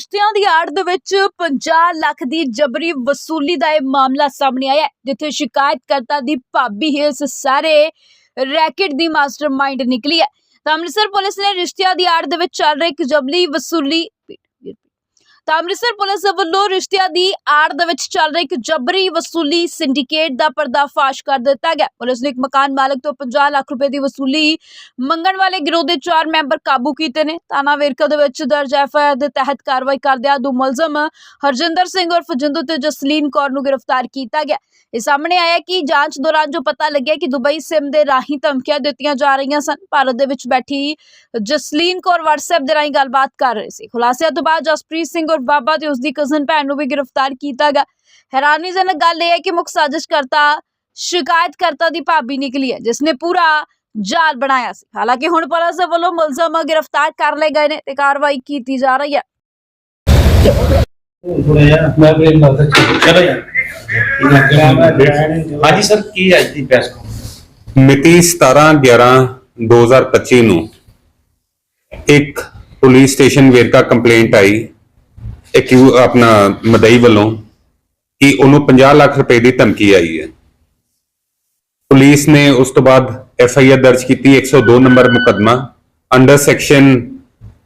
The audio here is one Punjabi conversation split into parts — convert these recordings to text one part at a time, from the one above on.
ਰਿਸ਼ਤਿਆਂ ਦੀ ਆੜ ਦੇ ਵਿੱਚ 50 ਲੱਖ ਦੀ ਜਬਰੀ ਵਸੂਲੀ ਦਾ ਇਹ ਮਾਮਲਾ ਸਾਹਮਣੇ ਆਇਆ ਜਿੱਥੇ ਸ਼ਿਕਾਇਤਕਰਤਾ ਦੀ ਭਾਬੀ ਹੀ ਇਸ ਸਾਰੇ ਰੈਕੇਟ ਦੀ ਮਾਸਟਰਮਾਈਂਡ ਨਿਕਲੀ ਹੈ। ਤਾਂ ਅੰਮ੍ਰਿਤਸਰ ਪੁਲਿਸ ਨੇ ਰਿਸ਼ਤਿਆਂ ਦੀ ਆੜ ਦੇ ਵਿੱਚ ਚੱਲ ਰਹੀ ਇੱਕ ਜਬਰੀ ਵਸੂਲੀ ਤਾਂ ਅੰਮ੍ਰਿਤਸਰ ਪੁਲਿਸ ਵੱਲੋਂ ਰਿਸ਼ਤਿਆਂ ਦੀ ਆੜ ਦੇ ਵਿੱਚ ਚੱਲ ਰਹੀ ਇੱਕ ਜਬਰੀ ਵਸੂਲੀ ਸਿੰਡੀਕੇਟ ਦਾ ਪਰਦਾਫਾਸ਼ ਕਰ ਦਿੱਤਾ ਗਿਆ। ਪੁਲਿਸ ਨੇ ਇੱਕ ਮਕਾਨ ਮਾਲਕ ਤੋਂ 50 ਲੱਖ ਰੁਪਏ ਦੀ ਵਸੂਲੀ ਮੰਗਣ ਵਾਲੇ ਗਿਰੋਹ ਦੇ ਚਾਰ ਮੈਂਬਰ ਕਾਬੂ ਕੀਤੇ ਨੇ। ਤਾਨਾ ਵੇਰਕਾ ਦੇ ਵਿੱਚ ਦਰਜ ਐਫਆਈਆਰ ਦੇ ਤਹਿਤ ਕਾਰਵਾਈ ਕਰਦਿਆਂ ਦੋ ਮੁਲਜ਼ਮ ਹਰਜਿੰਦਰ ਸਿੰਘ ਉਰਫ ਜਿੰਦੂ ਤੇ ਜਸਲੀਨ ਕੌਰ ਨੂੰ ਗ੍ਰਿਫਤਾਰ ਕੀਤਾ ਗਿਆ। ਇਹ ਸਾਹਮਣੇ ਆਇਆ ਕਿ ਜਾਂਚ ਦੌਰਾਨ ਜੋ ਪਤਾ ਲੱਗਿਆ ਕਿ ਦੁਬਈ ਸਿਮ ਦੇ ਰਾਹੀਂ ਧਮਕੀਆਂ ਦਿੱਤੀਆਂ ਜਾ ਰਹੀਆਂ ਸਨ, ਭਾਰਤ ਦੇ ਵਿੱਚ ਬੈਠੀ ਜਸਲੀਨ ਕੌਰ WhatsApp ਦੇ ਰਾਹੀਂ ਗੱਲਬਾਤ ਕਰ ਰਹੀ ਸੀ। ਖੁਲਾਸਿਆਂ ਤੋਂ ਬਾਅਦ ਜਸਪ੍ਰੀਤ ਸਿੰਘ ਔਰ ਬਾਬਾ ਤੇ ਉਸਦੀ ਕਜ਼ਨ ਭੈਣ ਨੂੰ ਵੀ ਗ੍ਰਿਫਤਾਰ ਕੀਤਾ ਗਿਆ ਹੈਰਾਨੀਜਨਕ ਗੱਲ ਇਹ ਹੈ ਕਿ ਮੁੱਖ ਸਾਜ਼ਿਸ਼ਕਰਤਾ ਸ਼ਿਕਾਇਤਕਰਤਾ ਦੀ ਭਾਬੀ ਨਿਕਲੀ ਹੈ ਜਿਸ ਨੇ ਪੂਰਾ ਜਾਲ ਬਣਾਇਆ ਸੀ। ਹਾਲਾਂਕਿ ਹੁਣ ਪੁਲਿਸ ਦੇ ਵੱਲੋਂ ਮੁਲਜ਼ਮ ਗ੍ਰਿਫਤਾਰ ਕਰ ਲਏ ਗਏ ਨੇ ਤੇ ਕਾਰਵਾਈ ਕੀਤੀ ਜਾ ਰਹੀ ਹੈ। ਥੋੜਾ ਜਿਹਾ ਮੈਂ ਬ੍ਰੇਕ ਮਾਰਦਾ ਚਲੋ ਯਾਰ। ਹਾਂਜੀ ਸਰ ਕੀ ਹੈ ਦੀ ਪ੍ਰੈਸ ਮਿਤੀ 17/11/2025 ਨੂੰ ਇੱਕ ਪੁਲਿਸ ਸਟੇਸ਼ਨ ਵੇਰਕਾ ਕੰਪਲੇਂਟ ਆਈ। ਇੱਕ ਆਪਣਾ ਮਦਈ ਵੱਲੋਂ ਕਿ ਉਹਨੂੰ 50 ਲੱਖ ਰੁਪਏ ਦੀ ਧਮਕੀ ਆਈ ਹੈ। ਪੁਲਿਸ ਨੇ ਉਸ ਤੋਂ ਬਾਅਦ ਐਫ ਆਈ ਆਰ ਦਰਜ ਕੀਤੀ 102 ਨੰਬਰ ਮੁਕਦਮਾ under section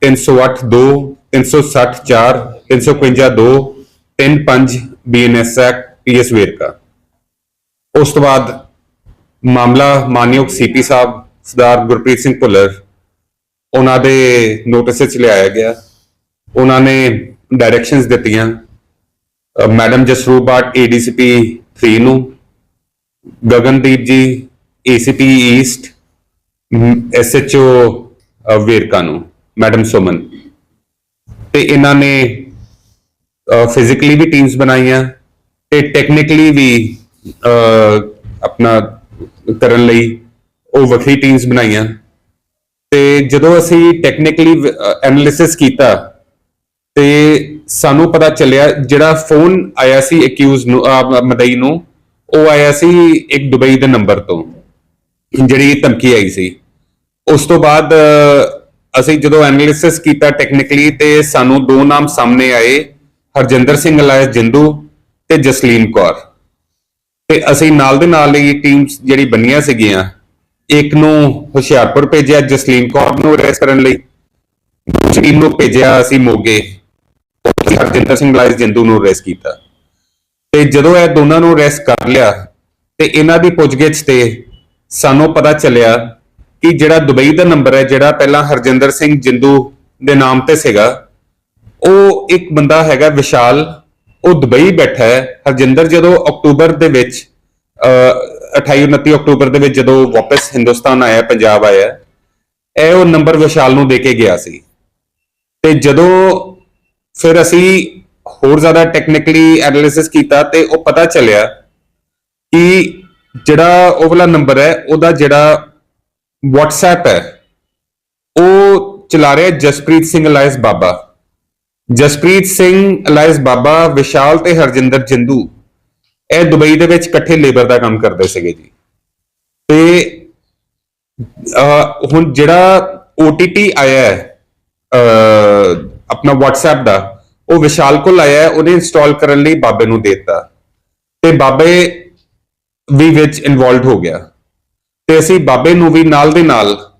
308 2 360 4 352 2 35 BNS act PS Verka. ਉਸ ਤੋਂ ਬਾਅਦ ਮਾਮਲਾ ਮਾਨਯੋਗ ਸੀਪੀ ਸਾਹਿਬ, ਸਰਦਾਰ ਗੁਰਪ੍ਰੀਤ ਸਿੰਘ ਭੁੱਲਰ, ਉਹਨਾਂ ਦੇ ਨੋਟਿਸ ਵਿੱਚ ਲਿਆਇਆ ਗਿਆ। ਉਹਨਾਂ ਨੇ ਡਾਇਰੈਕਸ਼ਨਸ ਦਿੱਤੀਆਂ। ਅਹ ਮੈਡਮ ਜਸਰੂਪ ਬਾਟ ਏਡੀਸੀਪੀ 3 ਨੂੰ, ਗਗਨਦੀਪ ਜੀ ਏਸੀਪੀ ਈਸਟ ਐਸਐਚਓ ਵੇਰਕਾ ਨੂੰ, ਮੈਡਮ ਸੁਮਨ। ਤੇ ਇਹਨਾਂ ਨੇ ਫਿਜ਼ੀਕਲੀ ਵੀ ਟੀਮਸ ਬਣਾਈਆਂ ਤੇ ਟੈਕਨੀਕਲੀ ਵੀ ਆਪਣਾ ਕਰਨ ਲਈ ਉਹ ਵੱਖਰੀ ਟੀਮਸ ਬਣਾਈਆਂ। ਤੇ ਜਦੋਂ ਅਸੀਂ ਟੈਕਨੀਕਲੀ ਐਨਾਲਿਸਿਸ ਕੀਤਾ ਤੇ ਸਾਨੂੰ ਪਤਾ ਚੱਲਿਆ ਜਿਹੜਾ ਫੋਨ ਆਇਆ ਸੀ ਅਕਿਊਜ਼ ਨੂੰ ਅਹ, ਮਦਈ ਨੂੰ ਉਹ ਆਇਆ ਸੀ ਇੱਕ ਦੁਬਈ ਦੇ ਨੰਬਰ ਤੋਂ ਜਿਹੜੀ ਧਮਕੀ ਆਈ ਸੀ। ਉਸ ਤੋਂ ਬਾਅਦ ਅਹ, ਅਸੀਂ ਜਦੋਂ ਐਨਾਲਿਸਿਸ ਕੀਤਾ ਟੈਕਨੀਕਲੀ ਤੇ ਸਾਨੂੰ ਦੋ ਨਾਮ ਸਾਹਮਣੇ ਆਏ ਹਰਜਿੰਦਰ ਸਿੰਘ ਅਲਾਇਸ ਜਿੰਦੂ ਤੇ ਜਸਲੀਨ ਕੌਰ। ਤੇ ਅਸੀਂ ਨਾਲ ਦੇ ਨਾਲ ਹੀ ਟੀਮਸ ਜਿਹੜੀ ਬੰਨੀਆਂ ਸੀਗੀਆਂ ਇੱਕ ਨੂੰ ਹੁਸ਼ਿਆਰਪੁਰ ਭੇਜਿਆ ਜਸਲੀਨ ਕੌਰ ਨੂੰ ਅਰੈਸਟ ਕਰਨ ਲਈ ਦੂਸਰੀ ਨੂੰ ਭੇਜਿਆ ਅਸੀਂ ਮੋਗੇ। ਹਰਜਿੰਦਰ ਸਿੰਘ ਅਲਾਇਸ ਜਿੰਦੂ ਨੂੰ ਅਰੈਸਟ ਕੀਤਾ। ਤੇ ਜਦੋਂ ਇਹ ਦੋਨਾਂ ਨੂੰ ਅਰੈਸਟ ਕਰ ਲਿਆ ਤੇ ਇਹਨਾਂ ਦੀ ਪੁੱਛਗਿੱਛ ਤੇ ਸਾਨੂੰ ਪਤਾ ਚੱਲਿਆ ਕਿ ਜਿਹੜਾ ਦੁਬਈ ਦਾ ਨੰਬਰ ਹੈ ਜਿਹੜਾ ਪਹਿਲਾਂ ਹਰਜਿੰਦਰ ਸਿੰਘ ਜਿੰਦੂ ਦੇ ਨਾਮ ਤੇ ਸੀਗਾ ਉਹ ਇੱਕ ਬੰਦਾ ਹੈਗਾ ਵਿਸ਼ਾਲ ਉਹ ਦੁਬਈ ਬੈਠਾ ਹੈ। ਹਰਜਿੰਦਰ ਜਦੋਂ ਅਕਤੂਬਰ ਦੇ ਵਿੱਚ ਅਹ, 28 29 ਅਕਤੂਬਰ ਦੇ ਵਿੱਚ ਜਦੋਂ ਵਾਪਸ ਹਿੰਦੁਸਤਾਨ ਆਇਆ ਪੰਜਾਬ ਆਇਆ ਇਹ ਉਹ ਨੰਬਰ ਵਿਸ਼ਾਲ ਨੂੰ ਦੇ ਕੇ ਗਿਆ ਸੀ। ਤੇ ਜਦੋਂ ਫਿਰ ਅਸੀਂ ਹੋਰ ਜ਼ਿਆਦਾ ਟੈਕਨੀਕਲੀ ਐਨਾਲਿਸਿਸ ਕੀਤਾ ਤੇ ਉਹ ਪਤਾ ਚੱਲਿਆ ਕਿ ਜਿਹੜਾ ਉਹ ਵਾਲਾ ਨੰਬਰ ਹੈ, ਉਹਦਾ ਜਿਹੜਾ WhatsApp ਹੈ, ਉਹ ਚਲਾ ਰਿਹਾ ਜਸਪ੍ਰੀਤ ਸਿੰਘ ਅਲਾਇਸ ਬਾਬਾ। ਜਸਪ੍ਰੀਤ ਸਿੰਘ ਅਲਾਇਸ ਬਾਬਾ ਵਿਸ਼ਾਲ ਤੇ ਹਰਜਿੰਦਰ ਜਿੰਦੂ, ਇਹ ਦੁਬਈ ਦੇ ਵਿੱਚ ਇਕੱਠੇ ਲੇਬਰ ਦਾ ਕੰਮ ਕਰਦੇ ਸੀਗੇ ਜੀ। ਤੇ ਹੁਣ ਜਿਹੜਾ OTP ਆਇਆ ਹੈ ਆਪਣਾ WhatsApp ਦਾ, ਉਹ ਵਿਸ਼ਾਲ ਕੋਲ ਆਇਆ ਉਹਨੇ ਇੰਸਟਾਲ ਕਰਨ ਲਈ ਬਾਬੇ ਨੂੰ ਦੇ ਦਿੱਤਾ। ਤੇ ਬਾਬੇ ਵੀ ਵਿੱਚ ਇਨਵੋਲਡ ਹੋ ਗਿਆ। ਤੇ ਅਸੀਂ ਬਾਬੇ ਨੂੰ ਵੀ ਨਾਲ ਦੇ ਨਾਲ,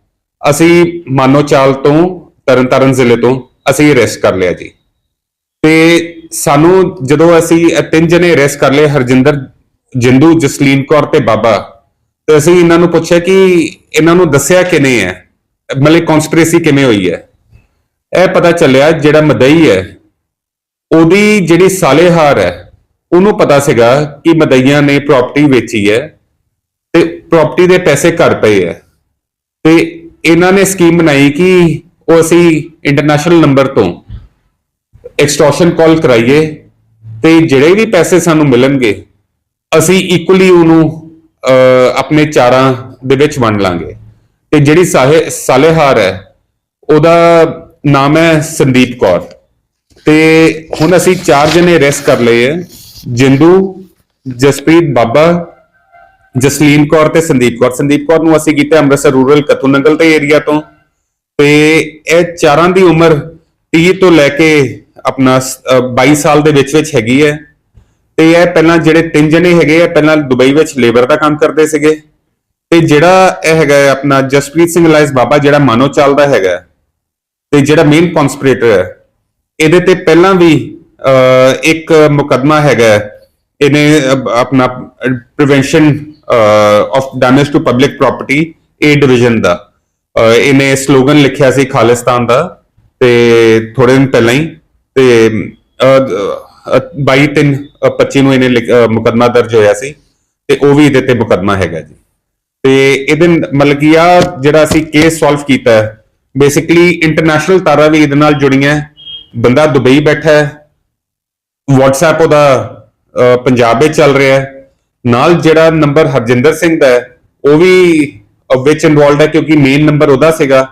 ਅਸੀਂ ਮਾਨੋਚਾਲ ਤੋਂ, ਤਰਨਤਾਰਨ ਜ਼ਿਲ੍ਹੇ ਤੋਂ, ਅਸੀਂ ਅਰੈਸਟ ਕਰ ਲਿਆ ਜੀ। ਤੇ ਸਾਨੂੰ ਜਦੋਂ ਅਸੀਂ ਤਿੰਨ ਜਣੇ ਅਰੈਸਟ ਕਰ ਲਏ, ਹਰਜਿੰਦਰ ਜਿੰਦੂ, ਜਸਲੀਨ ਕੌਰ ਤੇ ਬਾਬਾ, ਤੇ ਅਸੀਂ ਇਹਨਾਂ ਨੂੰ ਪੁੱਛਿਆ ਕਿ ਇਹਨਾਂ ਨੂੰ ਦੱਸਿਆ ਕਿਨੇ ਹੈ? ਮਤਲਬ ਕਨਸਪੀਰੇਸੀ ਕਿਵੇਂ ਹੋਈ ਹੈ? ਇਹ ਪਤਾ ਚੱਲਿਆ ਜਿਹੜਾ ਮਦਈ ਹੈ, ਉਹਦੀ ਜਿਹੜੀ ਸਾਲੇਹਾਰ ਹੈ, ਉਹਨੂੰ ਪਤਾ ਸੀਗਾ ਕਿ ਮਦਈਆਂ ਨੇ ਪ੍ਰਾਪਰਟੀ ਵੇਚੀ ਹੈ ਤੇ ਪ੍ਰਾਪਰਟੀ ਦੇ ਪੈਸੇ ਘਰ ਪਏ ਹੈ। ਤੇ ਇਹਨਾਂ ਨੇ ਸਕੀਮ ਬਣਾਈ ਕਿ ਉਹ ਅਸੀਂ ਇੰਟਰਨੈਸ਼ਨਲ ਨੰਬਰ ਤੋਂ ਐਕਸਟੋਰਸ਼ਨ ਕਾਲ ਕਰਾਈਏ ਤੇ ਜਿਹੜੇ ਵੀ ਪੈਸੇ ਸਾਨੂੰ ਮਿਲਣਗੇ, ਅਸੀਂ ਇਕੁਅਲੀ ਉਹਨੂੰ ਆਪਣੇ ਚਾਰਾਂ ਦੇ ਵਿੱਚ ਵੰਡ ਲਾਂਗੇ। ਤੇ ਜਿਹੜੀ ਸਾਹੇ ਸਾਲੇਹਾਰ ਹੈ, ਉਹਦਾ ਨਾਮ ਹੈ ਸੰਦੀਪ ਕੌਰ। ਤੇ ਹੁਣ ਅਸੀਂ ਚਾਰ ਜਣੇ ਰੈਸਟ ਕਰ ਲਏ ਹੈ। ਜਿੰਦੂ, ਜਸਪ੍ਰੀਤ ਬਾਬਾ, ਜਸਲੀਨ ਕੌਰ ਤੇ ਸੰਦੀਪ ਕੌਰ। ਸੰਦੀਪ ਕੌਰ ਨੂੰ ਅਸੀਂ ਕੀਤਾ ਅੰਮ੍ਰਿਤਸਰ ਰੂਰਲ ਕਤੂ ਨੰਗਲ ਤੇ ਏਰੀਆ ਤੋਂ। ਤੇ ਇਹ ਚਾਰਾਂ ਦੀ ਉਮਰ 30 ਤੋਂ ਲੈ ਕੇ ਆਪਣਾ ਸ- ਅਹ 22 ਸਾਲ ਦੇ ਵਿੱਚ ਵਿੱਚ ਹੈਗੀ ਹੈ। ਤੇ ਇਹ ਪਹਿਲਾਂ ਜਿਹੜੇ ਤਿੰਨ ਜਣੇ ਹੈਗੇ ਆ, ਪਹਿਲਾਂ ਦੁਬਈ ਵਿੱਚ ਲੇਬਰ ਦਾ ਕੰਮ ਕਰਦੇ ਸੀਗੇ। ਤੇ ਜਿਹੜਾ ਇਹ ਹੈਗਾ ਆਪਣਾ ਜਸਪ੍ਰੀਤ ਸਿੰਘ ਲਾਇਸ ਬਾਬਾ, ਜਿਹੜਾ ਮਾਨੋ ਚੱਲਦਾ ਹੈਗਾ ਤੇ ਜਿਹੜਾ ਮੇਨ ਕਨਸਪੀਰੇਟਰ ਹੈ, ਇਹਦੇ ਤੇ ਪਹਿਲਾਂ ਵੀ ਇੱਕ ਮੁਕਦਮਾ ਹੈਗਾ ਇਹਨੇ ਆਪਣਾ prevention of damage to public property A division ਦਾ। ਇਹਨੇ ਸਲੋਗਨ ਲਿਖਿਆ ਸੀ ਖਾਲਿਸਤਾਨ ਦਾ, ਤੇ ਥੋੜੇ ਦਿਨ ਪਹਿਲਾਂ ਹੀ, ਤੇ 22 3 25 ਨੂੰ ਇਹਨੇ ਲਿਖ- ਮੁਕੱਦਮਾ ਦਰਜ ਹੋਇਆ ਸੀ, ਤੇ ਉਹ ਵੀ ਇਹਦੇ ਤੇ ਮੁਕੱਦਮਾ ਹੈਗਾ ਜੀ। ਤੇ ਇਹਦੇ ਮਤਲਬ ਕਿ ਆ ਜਿਹੜਾ ਅਸੀਂ ਕੇਸ ਸੋਲਵ ਕੀਤਾ ਹੈ ਬੇਸਿਕਲੀ ਇੰਟਰਨੈਸ਼ਨਲ ਤਾਰਾਂ ਵੀ ਇਹਦੇ ਨਾਲ ਜੁੜੀਆਂ ਬੰਦਾ ਦੁਬਈ ਬੈਠਾ ਹੈ। WhatsApp ਉਹਦਾ ਪੰਜਾਬ ਵਿੱਚ ਚੱਲ ਰਿਹਾ ਹੈ। ਨਾਲ ਜਿਹੜਾ ਨੰਬਰ ਹਰਜਿੰਦਰ ਸਿੰਘ ਦਾ ਹੈ, ਉਹ ਵੀ ਵਿੱਚ ਇਨਵੋਲਡ ਹੈ ਕਿਉਂਕਿ ਮੇਨ ਨੰਬਰ ਉਹਦਾ ਸੀਗਾ।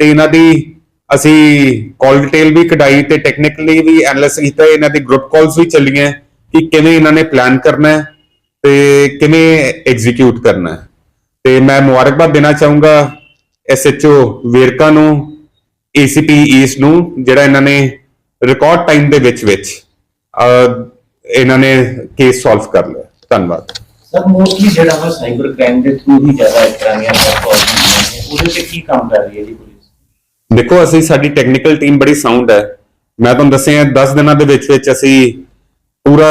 ਤੇ ਇਹਨਾਂ ਦੀ ਅਸੀਂ ਕਾਲ ਡਿਟੇਲ ਵੀ ਕਢਾਈ ਤੇ ਟੈਕਨੀਕਲੀ ਵੀ ਐਨਾਲਿਸਿਸ ਕੀਤਾ, ਇਹਨਾਂ ਦੇ ਗਰੁੱਪ ਕਾਲਸ ਵੀ ਚੱਲੀਆਂ ਕਿ ਕਿਵੇਂ ਇਹਨਾਂ ਨੇ ਪਲਾਨ ਕਰਨਾ ਹੈ ਤੇ ਕਿਵੇਂ ਐਗਜ਼ੀਕਿਊਟ ਕਰਨਾ ਹੈ। ਤੇ ਮੈਂ ਮੁਬਾਰਕਬਾਦ ਦੇਣਾ ਚਾਹੂੰਗਾ। ਐਸਐਚਓ ਵੇਰਕਾ ਨੂੰ ਏਸੀਪੀ ਈਸਟ ਨੂੰ ਜਿਹੜਾ ਇਹਨਾਂ ਨੇ ਰਿਕਾਰਡ ਟਾਈਮ ਦੇ ਵਿੱਚ ਵਿੱਚ ਇਹਨਾਂ ਨੇ ਕੇਸ ਸੋਲਵ ਕਰ ਲਿਆ। ਧੰਨਵਾਦ। ਸਰ ਮੋਸਟਲੀ ਜਿਹੜਾ ਵਾ ਸਾਈਬਰ ਕ੍ਰਾਈਮ ਦੇ ਥਰੂ ਹੀ ਜ਼ਿਆਦਾ ਇਸ ਤਰ੍ਹਾਂ ਦੀਆਂ ਉਹਦੇ ਤੇ ਕੀ ਕੰਮ ਕਰ ਰਹੀ ਹੈ ਜੀ ਪੁਲਿਸ? ਦੇਖੋ ਅਸੀਂ ਸਾਡੀ ਟੈਕਨੀਕਲ ਟੀਮ ਬੜੀ ਸਾਊਂਡ ਹੈ। ਮੈਂ ਤੁਹਾਨੂੰ ਦੱਸਿਆ 10 ਦਿਨਾਂ ਦੇ ਵਿੱਚ ਵਿੱਚ ਅਸੀਂ ਪੂਰਾ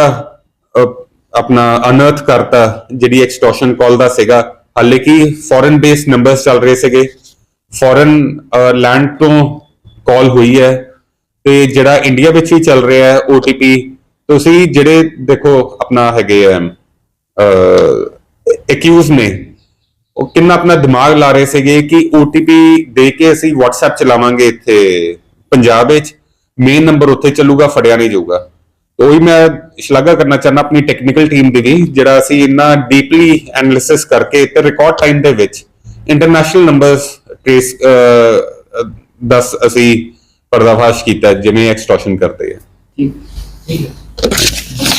ਆਪਣਾ ਅਨਰਥ ਕਰਤਾ ਜਿਹੜੀ ਐਕਸਟੋਰਸ਼ਨ ਕਾਲ ਦਾ ਸੀਗਾ। ਹਾਲੇ ਕਿ ਫੋਰਨ ਬੇਸਡ ਨੰਬਰਸ ਚੱਲ ਰਹੇ ਸੀਗੇ। ਫੋਰਨ ਲੈਂਡ ਤੋਂ ਕਾਲ ਹੋਈ ਹੈ ਤੇ ਜਿਹੜਾ ਇੰਡੀਆ ਵਿੱਚ ਹੀ ਚੱਲ ਰਿਹਾ ਹੈ OTP ਤੁਸੀਂ ਜਿਹੜੇ ਦੇਖੋ ਆਪਣਾ ਹੈਗੇ ਆ ਅਕਿਊਜ਼ ਨੇ, ਉਹ ਕਿੰਨਾ ਆਪਣਾ ਦਿਮਾਗ ਲਾ ਰਹੇ ਸੀਗੇ ਕਿ OTP ਦੇ ਕੇ ਅਸੀਂ WhatsApp ਚਲਾਵਾਂਗੇ ਇੱਥੇ ਪੰਜਾਬ ਵਿੱਚ ਮੇਨ ਨੰਬਰ ਉੱਥੇ ਚੱਲੂਗਾ, ਫੜਿਆ ਨਹੀਂ ਜਾਊਗਾ। ਤੇ ਉਹੀ ਮੈਂ ਸ਼ਲਾਘਾ ਕਰਨਾ ਚਾਹੁੰਦਾ ਆਪਣੀ ਟੈਕਨੀਕਲ ਟੀਮ ਦੀ ਵੀ, ਜਿਹੜਾ ਅਸੀਂ ਇੰਨਾ ਡੀਪਲੀ ਐਨਾਲਿਸਿਸ ਕਰਕੇ ਤੇ ਰਿਕਾਰਡ ਟਾਈਮ ਦੇ ਵਿੱਚ ਇੰਟਰਨੈਸ਼ਨਲ ਨੰਬਰਸ ਟ੍ਰੇਸ ਦਸ ਅਸੀਂ ਪਰਦਾਫਾਸ਼ ਕੀਤਾ ਜਿਵੇਂ ਐਕਸਟੋਰਸ਼ਨ ਕਰਦੇ ਆ। ਠੀਕ। ਠੀਕ ਹੈ।